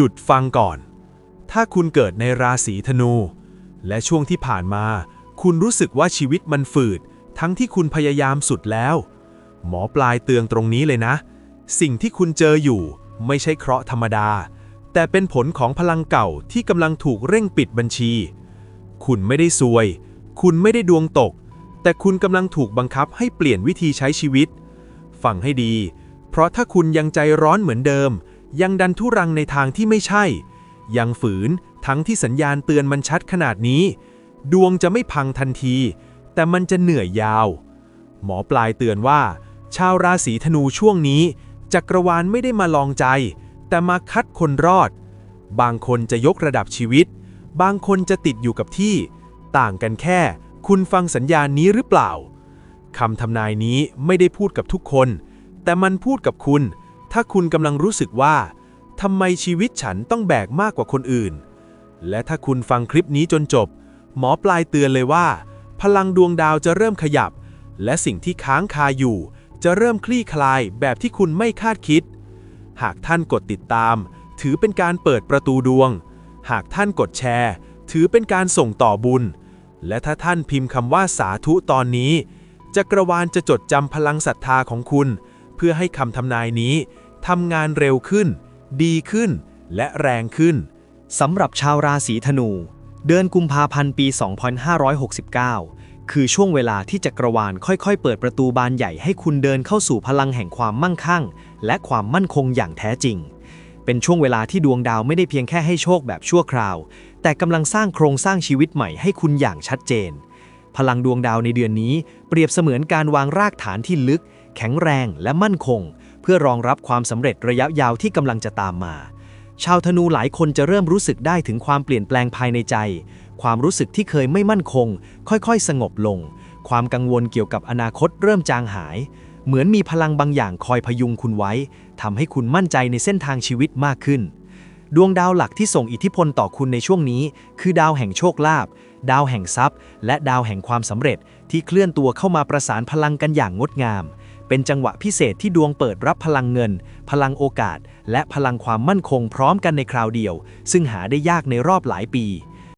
หยุดฟังก่อน ถ้าคุณเกิดในราศีธนู และช่วงที่ผ่านมา คุณรู้สึกว่าชีวิตมันฝืด ทั้งที่คุณพยายามสุดแล้ว หมอปลายเตือนตรงนี้เลยนะ สิ่งที่คุณเจออยู่ไม่ใช่เคราะห์ธรรมดา แต่เป็นผลของพลังเก่าที่กำลังถูกเร่งปิดบัญชี คุณไม่ได้ซวย คุณไม่ได้ดวงตก แต่คุณกำลังถูกบังคับให้เปลี่ยนวิธีใช้ชีวิต ฟังให้ดี เพราะถ้าคุณยังใจร้อนเหมือนเดิม ยังดันทุรังในทางที่ไม่ใช่ ยังฝืนทั้งที่สัญญาณเตือนมันชัดขนาดนี้ ดวงจะไม่พังทันที แต่มันจะเหนื่อยยาว หมอปลายเตือนว่า ชาวราศีธนูช่วงนี้ จักรวาลไม่ได้มาลองใจ แต่มาคัดคนรอด บางคนจะยกระดับชีวิต บางคนจะติดอยู่กับที่ ต่างกันแค่ คุณฟังสัญญาณนี้หรือเปล่าคำทำนายนี้ไม่ได้พูดกับทุกคน แต่มันพูดกับคุณ ถ้าคุณกำลังรู้สึกว่าทำไมชีวิตฉันต้องแบกมากกว่าคนอื่น และถ้าคุณฟังคลิปนี้จนจบ หมอปลายเตือนเลยว่า พลังดวงดาวจะเริ่มขยับ และสิ่งที่ค้างคาอยู่ จะเริ่มคลี่คลายแบบที่คุณไม่คาดคิด หากท่านกดติดตาม ถือเป็นการเปิดประตูดวง หากท่านกดแชร์ ถือเป็นการส่งต่อบุญ และถ้าท่านพิมพ์คำว่าสาธุตอนนี้ จักรวาลจะจดจำพลังศรัทธาของคุณ เพื่อให้คำทำนายนี้ทำงานเร็วขึ้น ดีขึ้น และแรงขึ้นสำหรับชาวราศีธนู เดือนกุมภาพันธ์ปี 2569 คือช่วงเวลาที่จักรวาลค่อยๆ เปิดประตูบานใหญ่ให้คุณเดินเข้าสู่พลังแห่งความมั่งคั่ง และความมั่นคงอย่างแท้จริง เป็นช่วงเวลาที่ดวงดาวไม่ได้เพียงแค่ให้โชคแบบชั่วคราว แต่กำลังสร้างโครงสร้างชีวิตใหม่ให้คุณอย่างชัดเจน พลังดวงดาวในเดือนนี้ เปรียบเสมือนการวางรากฐานที่ลึก แข็งแรงและมั่นคง เพื่อรองรับความสำเร็จระยะยาวที่กำลังจะตามมา ชาวธนูหลายคนจะเริ่มรู้สึกได้ถึงความเปลี่ยนแปลงภายในใจ ความรู้สึกที่เคยไม่มั่นคง ค่อยๆ สงบลง ความกังวลเกี่ยวกับอนาคตเริ่มจางหาย เหมือนมีพลังบางอย่างคอยพยุงคุณไว้ทำให้คุณมั่นใจในเส้นทางชีวิตมากขึ้นดวงดาวหลักที่ส่งอิทธิพลต่อคุณในช่วงนี้ คือดาวแห่งโชคลาภ ดาวแห่งทรัพย์ และดาวแห่งความสำเร็จที่เคลื่อนตัวเข้ามาประสานพลังกันอย่างงดงาม เป็นจังหวะพิเศษที่ดวงเปิดรับพลังเงิน พลังโอกาส และพลังความมั่นคงพร้อมกันในคราวเดียว ซึ่งหาได้ยากในรอบหลายปี